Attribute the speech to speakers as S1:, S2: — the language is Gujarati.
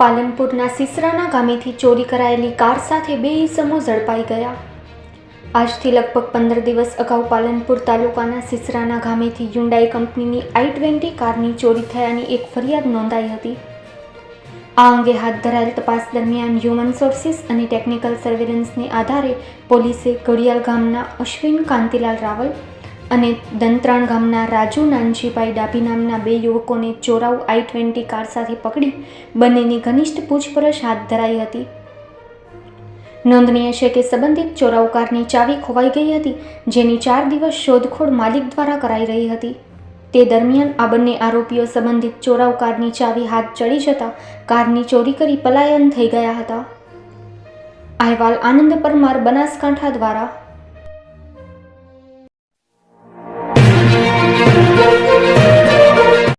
S1: પાલનપુરના સિસરાના ગામેથી ચોરી કરાયેલી કાર સાથે બે ઇસમો ઝડપાઈ ગયા. આજથી લગભગ પંદર દિવસ અગાઉ પાલનપુર તાલુકાના સિસરાના ગામેથી યુન્ડાઈ કંપનીની આઈ ટ્વેન્ટી કારની ચોરી થયાની એક ફરિયાદ નોંધાઈ હતી. આ અંગે હાથ ધરાયેલ તપાસ દરમિયાન હ્યુમન સોર્સિસ અને ટેકનિકલ સર્વેલન્સને આધારે પોલીસે ઘડિયાળ ગામના અશ્વિન કાંતિલાલ રાવલ અને દંત્રાણ ગામના રાજુ નાનજીભાઈ ડાભી નામના બે યુવકોને ચોરાઉ આઈ ટ્વેન્ટી કાર સાથે પકડી બંનેની ઘનિષ્ઠ પૂછપરછ હાથ ધરાઈ હતી. નોંધનીય છે કે સંબંધિત ચોરાઉ કારની ચાવી ખોવાઈ ગઈ હતી, જેની ચાર દિવસ શોધખોળ માલિક દ્વારા કરાઈ રહી હતી. તે દરમિયાન આ બંને આરોપીઓ સંબંધિત ચોરાઉ કારની ચાવી હાથ ચડી જતા કારની ચોરી કરી પલાયન થઈ ગયા હતા. અહેવાલ આનંદ પરમાર, બનાસકાંઠા દ્વારા.